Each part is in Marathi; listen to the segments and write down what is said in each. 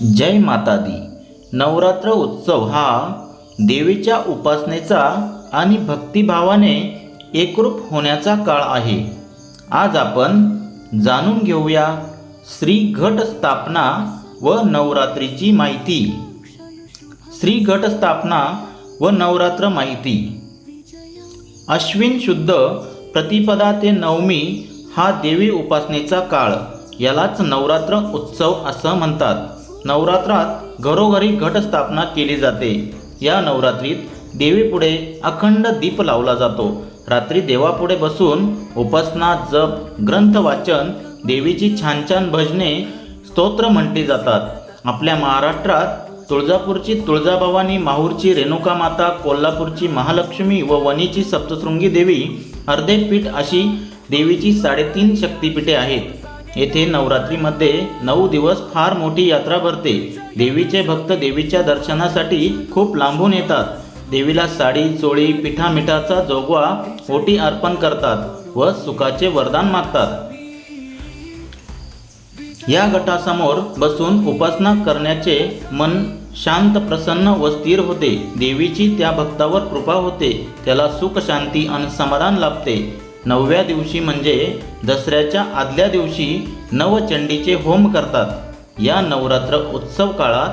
जय माता दी नवरात्र उत्सव हा देवीच्या उपासनेचा आणि भक्तिभावाने एकरूप होण्याचा काळ आहे. आज आपण जाणून घेऊया श्री घट स्थापना व नवरात्रीची माहिती. श्री घट स्थापना व नवरात्र माहिती. अश्विन शुद्ध प्रतिपदा ते नवमी हा देवी उपासनेचा काळ. यालाच नवरात्र उत्सव असं म्हणतात. नवरात्रात घरोघरी घटस्थापना केली जाते. या नवरात्रीत देवीपुढे अखंड दीप लावला जातो. रात्री देवापुढे बसून उपासना जप ग्रंथ वाचन देवीची छान छान भजने स्तोत्र म्हटली जातात. आपल्या महाराष्ट्रात तुळजापूरची तुळजाभवानी माहूरची रेणुका माता कोल्हापूरची महालक्ष्मी व वणीची सप्तशृंगी देवी अर्धेपीठ अशी देवीची साडेतीन शक्तिपीठे आहेत. येथे नवरात्रीमध्ये नऊ दिवस फार मोठी यात्रा भरते. देवीचे भक्त देवीच्या दर्शनासाठी खूप लांबून येतात. देवीला साडी चोळी पिठा मिठाचा जोगवा ओटी अर्पण करतात व सुखाचे वरदान मागतात. या गटासमोर बसून उपासना करण्याचे मन शांत प्रसन्न व स्थिर होते. देवीची त्या भक्तावर कृपा होते. त्याला सुख शांती आणि समाधान लाभते. नवव्या दिवशी म्हणजे दसऱ्याच्या आदल्या दिवशी नवचंडीचे होम करतात. या नवरात्र उत्सव काळात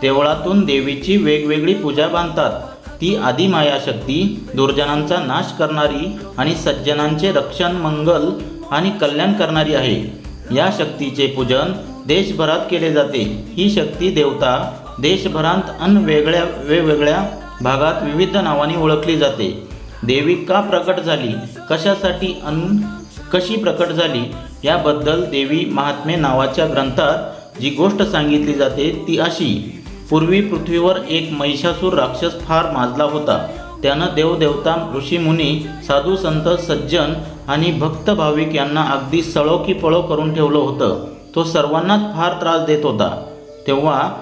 देवळातून देवीची वेगवेगळी पूजा बांधतात. ती आदिमाया शक्ती दुर्जनांचा नाश करणारी आणि सज्जनांचे रक्षण मंगल आणि कल्याण करणारी आहे. या शक्तीचे पूजन देशभरात केले जाते. ही शक्ती देवता देशभरात अन वेगळ्या वेगवेगळ्या भागात विविध नावाने ओळखली जाते. देवी का प्रकट झाली. कशासाठी अन कशी प्रकट झाली? याबद्दल देवी महात्मे नावाच्या ग्रंथात जी गोष्ट सांगितली जाते ती अशी. पूर्वी पृथ्वीवर एक महिषासूर राक्षस फार माजला होता. त्यानं देवदेवता ऋषीमुनी साधू संत सज्जन आणि भक्त भाविक यांना अगदी सळो की पळो करून ठेवलं होतं. तो सर्वांनाच फार त्रास देत होता. तेव्हा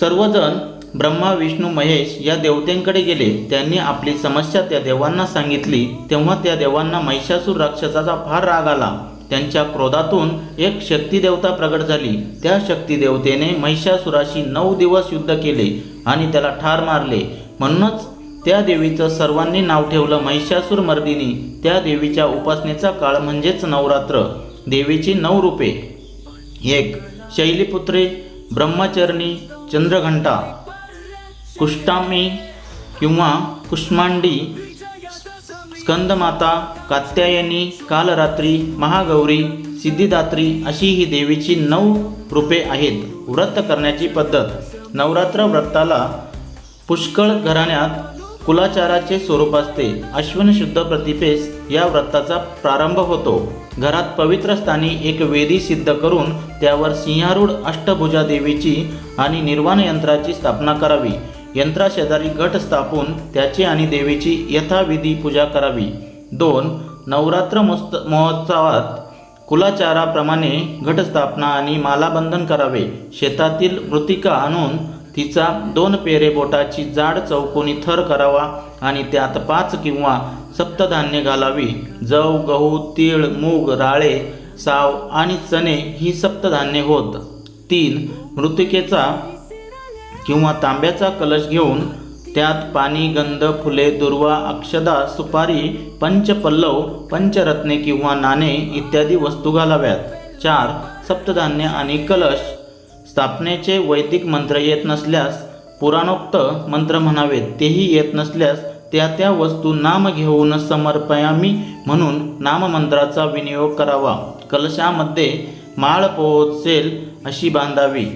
सर्वजण ब्रह्मा विष्णू महेश या देवतेंकडे गेले. त्यांनी आपली समस्या त्या देवांना सांगितली. तेव्हा त्या देवांना महिषासूर राक्षसाचा फार राग आला. त्यांच्या क्रोधातून एक शक्ती देवता प्रगट झाली. त्या शक्ती देवतेने महिषासुराशी नऊ दिवस युद्ध केले आणि त्याला ठार मारले. म्हणूनच त्या देवीचं सर्वांनी नाव ठेवलं महिषासूर मर्दिनी. त्या देवीच्या उपासनेचा काळ म्हणजेच नवरात्र. देवीची नऊ रूपे. एक शैलीपुत्रे ब्रह्मचरणी चंद्रघंटा. कुष्टामी किंवा कुष्मांडी स्कंदमाता कात्यायनी कालरात्री महागौरी सिद्धिदात्री अशी ही देवीची नऊ रूपे आहेत. व्रत करण्याची पद्धत. नवरात्र व्रताला पुष्कळ घराण्यात कुलाचाराचे स्वरूप असते. अश्विन शुद्ध प्रतिपेस या व्रताचा प्रारंभ होतो. घरात पवित्र स्थानी एक वेदी सिद्ध करून त्यावर सिंहारूढ अष्टभुजा देवीची आणि निर्वाण यंत्राची स्थापना करावी. यंत्राशेजारी गट स्थापून त्याची आणि देवीची यथाविधी पूजा करावी. दोन नवरात्र मोस्त महोत्सवात कुलाचाराप्रमाणे घटस्थापना आणि मालाबंधन करावे. शेतातील मृतिका आणून तिचा दोन पेरे बोटाची जाड चौकोनी थर करावा आणि त्यात पाच किंवा सप्तधान्य घालावी. जव गहू तीळ मूग राळे साव आणि चणे ही सप्तधान्य होत. तीन मृतिकेचा किंवा तांब्याचा कलश घेऊन त्यात पाणी गंध फुले दुर्वा अक्षदा सुपारी पंचपल्लव पंचरत्ने किंवा नाणे इत्यादी वस्तू घालाव्यात. चार सप्तधान्य आणि कलश. स्थापनेचे वैदिक मंत्र येत नसल्यास पुराणोक्त मंत्र म्हणावेत. तेही येत नसल्यास त्या त्या वस्तू नाम घेऊन समर्पयामी म्हणून नाममंत्राचा विनियोग करावा. कलशामध्ये माळ पोहोचेल अशी बांधावी.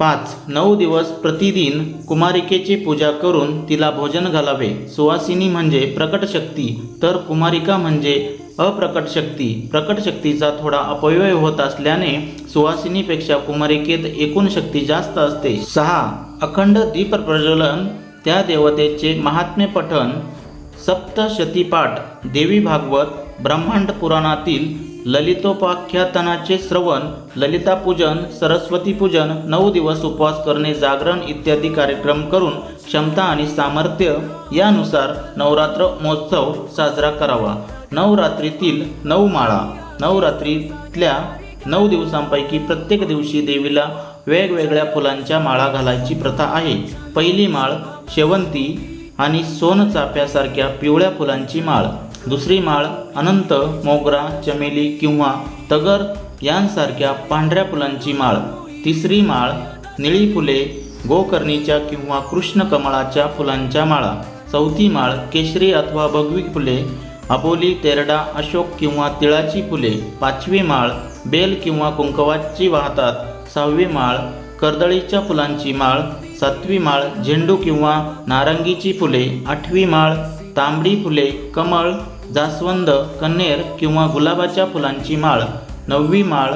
पाच नऊ दिवस प्रतिदिन कुमारिकेची पूजा करून तिला भोजन घालावे. सुवासिनी म्हणजे प्रकट शक्ती तर कुमारिका म्हणजे अप्रकट शक्ती. प्रकट शक्तीचा थोडा अपव्यय होत असल्याने सुवासिनीपेक्षा कुमारिकेत एकूण शक्ती जास्त असते. सहा अखंड दीप प्रज्वलन त्या देवतेचे महात्म्य पठण. सप्तशतीपाठ. देवी भागवत ब्रह्मांड पुराणातील ललितोपाख्यातनाचे श्रवण ललितापूजन सरस्वतीपूजन सरस्वती पूजन नऊ दिवस उपवास करणे जागरण इत्यादी कार्यक्रम करून क्षमता आणि सामर्थ्य यानुसार नवरात्र महोत्सव साजरा करावा. नवरात्रीतील नऊ माळा. नवरात्रीतल्या नऊ दिवसांपैकी प्रत्येक दिवशी देवीला वेगवेगळ्या फुलांच्या माळा घालायची प्रथा आहे. पहिली माळ शेवंती आणि सोनचाफ्यासारख्या पिवळ्या फुलांची माळ. दुसरी माळ अनंत मोगरा चमेली किंवा तगर यांसारख्या पांढऱ्या फुलांची माळ. तिसरी माळ निळी फुले गोकर्णीच्या किंवा कृष्ण कमळाच्या फुलांच्या माळा. चौथी माळ केशरी अथवा भगवी फुले अबोली तेरडा अशोक किंवा तिळाची फुले. पाचवी माळ बेल किंवा कुंकवाची वाहतात. सहावी माळ कर्दळीच्या फुलांची माळ. सातवी माळ झेंडू किंवा नारंगीची फुले. आठवी माळ तांबडी फुले कमळ जास्वंद कन्हेर किंवा गुलाबाच्या फुलांची माळ नववी माळ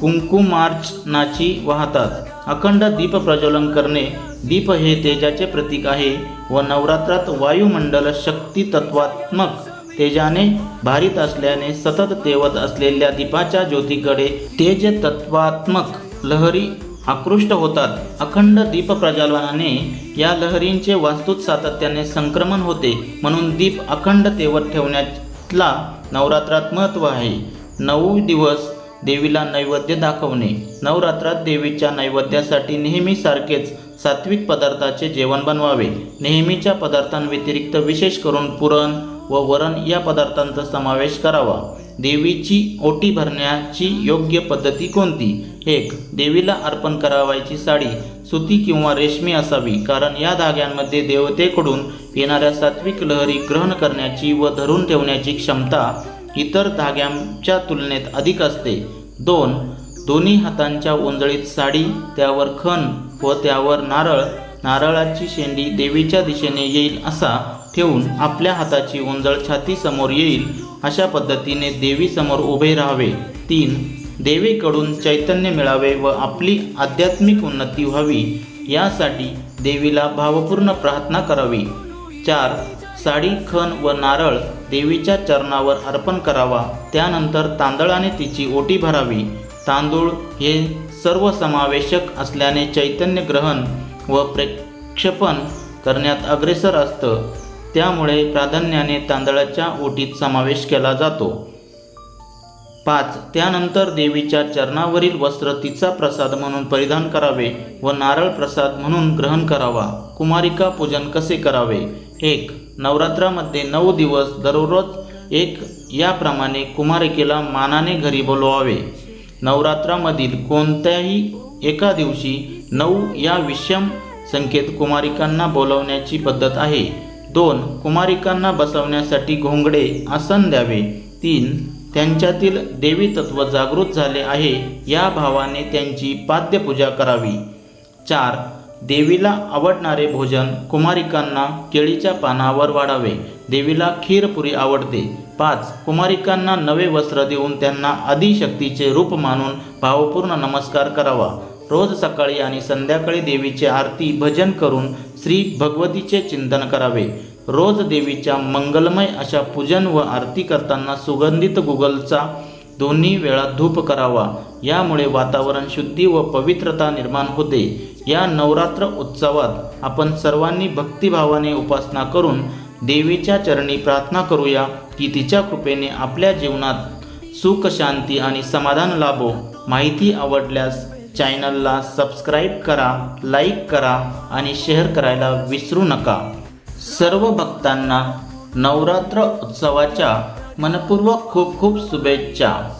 कुंकुमार्चनाची वाहतात. अखंड दीप प्रज्वलन करणे दीप हे तेजाचे प्रतीक आहे व नवरात्रात वायुमंडल शक्ती तत्वात्मक तेजाने भारित असल्याने सतत तेवत असलेल्या दीपाच्या ज्योतीकडे तेज तत्वात्मक लहरी आकृष्ट होतात. अखंड दीप प्रज्वलनाने या लहरींचे वास्तूत सातत्याने संक्रमण होते म्हणून दीप अखंड तेवत ठेवण्याला नवरात्रात महत्त्व आहे. नऊ दिवस देवीला नैवेद्य दाखवणे. नवरात्रात देवीच्या नैवेद्यासाठी नेहमी सारखेच सात्विक पदार्थाचे जेवण बनवावे. नेहमीच्या पदार्थांव्यतिरिक्त विशेष करून पुरण व वरण या पदार्थांचा समावेश करावा. देवीची ओटी भरण्याची योग्य पद्धती कोणती? एक देवीला अर्पण करावायची साडी सुती किंवा रेशमी असावी कारण या धाग्यांमध्ये देवतेकडून येणाऱ्या सात्विक लहरी ग्रहण करण्याची व धरून ठेवण्याची क्षमता इतर धाग्यांच्या तुलनेत अधिक असते. दोन दोन्ही हातांच्या ओंजळीत साडी त्यावर खण व त्यावर नारळ नारळाची शेंडी देवीच्या दिशेने येईल असा ठेवून आपल्या हाताची ओंजळ छातीसमोर येईल अशा पद्धतीने देवीसमोर उभे राहावे. तीन देवीकडून चैतन्य मिळावे व आपली आध्यात्मिक उन्नती व्हावी. यासाठी देवीला भावपूर्ण प्रार्थना करावी. चार साडी खण व नारळ देवीच्या चरणावर अर्पण करावा. त्यानंतर तांदळाने तिची ओटी भरावी. तांदूळ हे सर्वसमावेशक असल्याने चैतन्य ग्रहण व प्रेक्षेपण करण्यात अग्रेसर असतं. त्यामुळे प्राधान्याने तांदळाच्या ओटीत समावेश केला जातो. पाच त्यानंतर देवीच्या चरणावरील वस्त्र तिचा प्रसाद म्हणून परिधान करावे व नारळ प्रसाद म्हणून ग्रहण करावा. कुमारिका पूजन कसे करावे? एक नवरात्रामध्ये नऊ दिवस दररोज एक याप्रमाणे कुमारिकेला मानाने घरी बोलवावे. नवरात्रामधील कोणत्याही एका दिवशी नऊ या विषम संख्येत कुमारिकांना बोलवण्याची पद्धत आहे. दोन कुमारिकांना बसवण्यासाठी घोंगडे आसन द्यावे. तीन त्यांच्यातील देवी तत्व जागृत झाले आहे या भावाने त्यांची पाद्यपूजा करावी. चार देवीला आवडणारे भोजन कुमारिकांना केळीच्या पानावर वाढावे. देवीला खीरपुरी आवडते. पाच कुमारिकांना नवे वस्त्र देऊन त्यांना आदिशक्तीचे रूप मानून भावपूर्ण नमस्कार करावा. रोज सकाळी आणि संध्याकाळी देवीची आरती भजन करून श्री भगवतीचे चिंतन करावे. रोज देवीच्या मंगलमय अशा पूजन व आरती करताना सुगंधित गुगलचा दोन्ही वेळा धूप करावा. यामुळे वातावरण शुद्धी व पवित्रता निर्माण होते. या नवरात्र उत्सवात आपण सर्वांनी भक्तिभावाने उपासना करून देवीच्या चरणी प्रार्थना करूया की तिच्या कृपेने आपल्या जीवनात सुख शांती आणि समाधान लाभो. माहिती आवडल्यास चॅनलला सबस्क्राईब करा लाईक करा आणि शेअर करायला विसरू नका. सर्व भक्तांना नवरात्र उत्सवाच्या मनपूर्वक खूप खूप शुभेच्छा.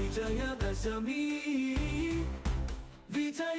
विजयदशमी विजय